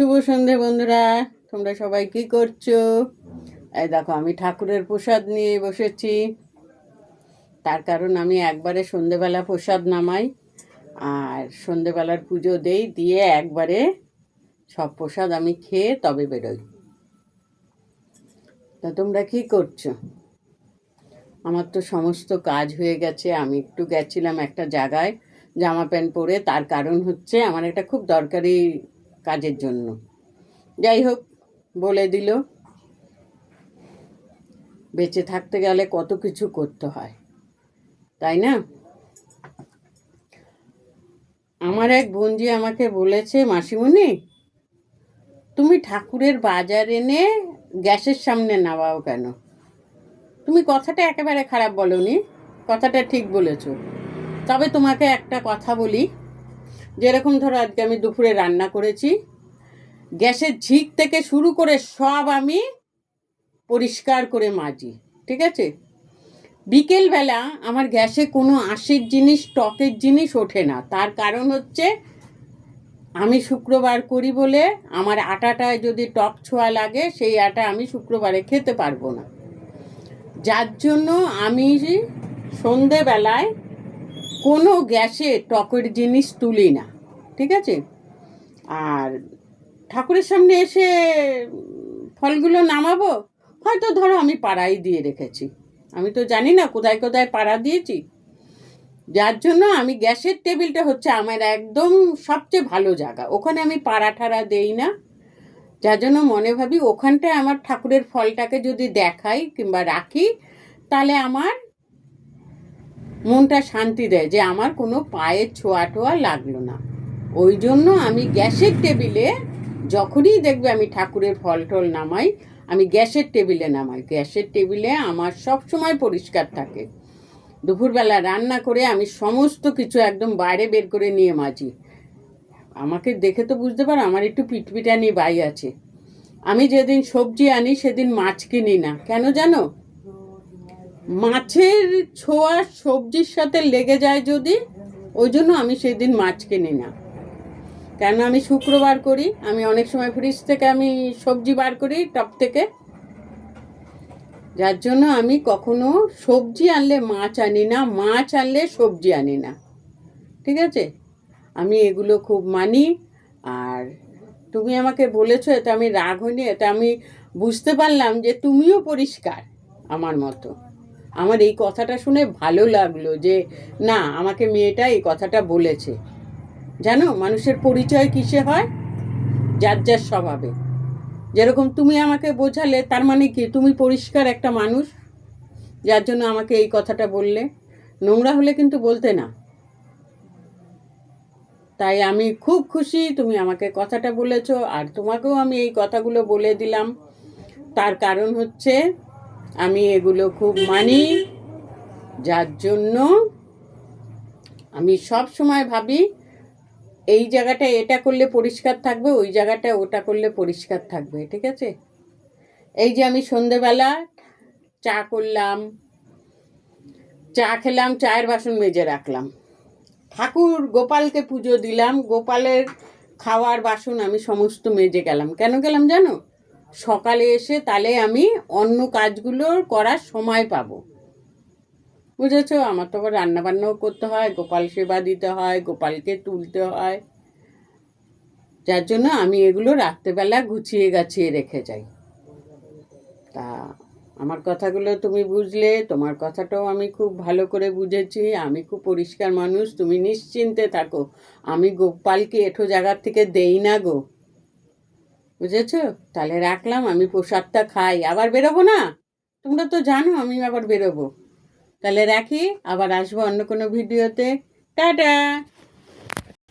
শুভ সন্ধে বন্ধুরা। তোমরা সবাই কি করছ? এই দেখো, আমি ঠাকুরের প্রসাদ নিয়ে বসেছি। তার কারণ আমি একবারে সন্ধেবেলা প্রসাদ নামাই, আর সন্ধেবেলার পুজো দেই, দিয়ে একবারে সব প্রসাদ আমি খেয়ে তবে বেরোই। তা তোমরা কি করছ? আমার তো সমস্ত কাজ হয়ে গেছে। আমি একটু গেছিলাম একটা জায়গায় জামা প্যান্ট পরে। তার কারণ হচ্ছে আমার একটা খুব দরকারি কাজের জন্য। যাই হোক বলে দিল, বেঁচে থাকতে গেলে কত কিছু করতে হয়, তাই না? আমার এক বোনজি আমাকে বলেছে, মাসিমণি, তুমি ঠাকুরের বাজার এনে গ্যাসের সামনে নামাও কেন? তুমি কথাটা একেবারে খারাপ বলনি, কথাটা ঠিক বলেছ। তবে তোমাকে একটা কথা বলি যেরকম ধরো আজকে আমি দুপুরে রান্না করেছি, গ্যাসের ঝিক থেকে শুরু করে সব আমি পরিষ্কার করে মাজি, ঠিক আছে? বিকেলবেলা আমার গ্যাসে কোনো আশির জিনিস, টকের জিনিস ওঠে না। তার কারণ হচ্ছে আমি শুক্রবার করি বলে আমার আটাটায় যদি টক ছোঁয়া লাগে, সেই আটা আমি শুক্রবারে খেতে পারব না। যার জন্য আমি সন্ধেবেলায় কোনো গ্যাসে টকের জিনিস তুলি না, ঠিক আছে? আর ঠাকুরের সামনে এসে ফলগুলো নামাবো, হয়তো ধরো আমি পাড়াই দিয়ে রেখেছি। আমি তো জানি না কোথায় কোথায় পাড়া দিয়েছি। যার জন্য আমি গ্যাসের টেবিলটা হচ্ছে আমার একদম সবচেয়ে ভালো জায়গা। ওখানে আমি পাড়া ঠাড়া দেই না। যার জন্য মনে ভাবি ওখানটায় আমার ঠাকুরের ফলটাকে যদি দেখাই কিংবা রাখি, তাহলে আমার মনটা শান্তি দেয় যে আমার কোনো পায়ের ছোঁয়া টোয়া লাগল না। ওই জন্য আমি গ্যাসের টেবিলে যখনই দেখবে আমি ঠাকুরের ফল টল নামাই, আমি গ্যাসের টেবিলে নামাই। গ্যাসের টেবিলে আমার সব সময় পরিষ্কার থাকে। দুপুরবেলা রান্না করে আমি সমস্ত কিছু একদম বাইরে বের করে নিয়ে মাজি। আমাকে দেখে তো বুঝতে পারো আমার একটু পিটপিটানি বাই আছে। আমি যেদিন সবজি আনি সেদিন মাছ কিনি না। কেন জানো? মাছের ছোঁয়া সবজির সাথে লেগে যায় যদি, ওই জন্য আমি সেই দিন মাছ কিনি না। কেন আমি শুক্রবার করি, আমি অনেক সময় ফ্রিজ থেকে আমি সবজি বার করি, টপ থেকে। যার জন্য আমি কখনো সবজি আনলে মাছ আনি না, মাছ আনলে সবজি আনি না। ঠিক আছে? আমি এগুলো খুব মানি। আর তুমি আমাকে বলেছ, এটা আমি রাগ হইনি, এটা আমি বুঝতে পারলাম যে তুমিও পরিষ্কার আমার মতো। আমার এই কথাটা শুনে ভালো লাগল যে, না, আমাকে মেয়েটা এই কথাটা বলেছে। জানো, মানুষের পরিচয় কিসে হয়? যার যার স্বভাবে। যেরকম তুমি আমাকে বোঝালে, তার মানে কি? তুমি পরিষ্কার একটা মানুষ, যার জন্য আমাকে এই কথাটা বললে। নোংরা হলে কিন্তু বলতে না। তাই আমি খুব খুশি তুমি আমাকে কথাটা বলেছ, আর তোমাকেও আমি এই কথাগুলো বলে দিলাম। তার কারণ হচ্ছে আমি এগুলো খুব মানি, যার জন্য আমি সব সময় ভাবি, এই জায়গাটা এটা করলে পরিষ্কার থাকবে, ওই জায়গাটা ওটা করলে পরিষ্কার থাকবে, ঠিক আছে? এই যে আমি সন্ধেবেলা চা করলাম, চা খেলাম, চায়ের বাসন মেজে রাখলাম। ঠাকুর গোপালকে পুজো দিলাম, গোপালের খাওয়ার বাসন আমি সমস্ত মেজে গেলাম। কেন গেলাম জানো? সকালে এসে তাহলে আমি অন্য কাজগুলো করার সময় পাবো। বুঝেছ? আমার তো আবার রান্নাবান্নাও করতে হয়, গোপাল সেবা দিতে হয়, গোপালকে তুলতে হয়। যার জন্য আমি এগুলো রাত্রেবেলা গুছিয়ে গাছিয়ে রেখে যাই। তা আমার কথাগুলো তুমি বুঝলে, তোমার কথাটাও আমি খুব ভালো করে বুঝেছি। আমি খুব পরিষ্কার মানুষ, তুমি নিশ্চিন্তে থাকো। আমি গোপালকে এঠো জায়গার থেকে দেই না গো। বুঝেছ? তাহলে রাখলাম, আমি প্রসাদটা খাই। আবার বেরোবো না? তোমরা তো জানো আমি আবার বেরোবো। তাহলে রাখি, আবার আসব অন্য কোনো ভিডিওতে। টাটা!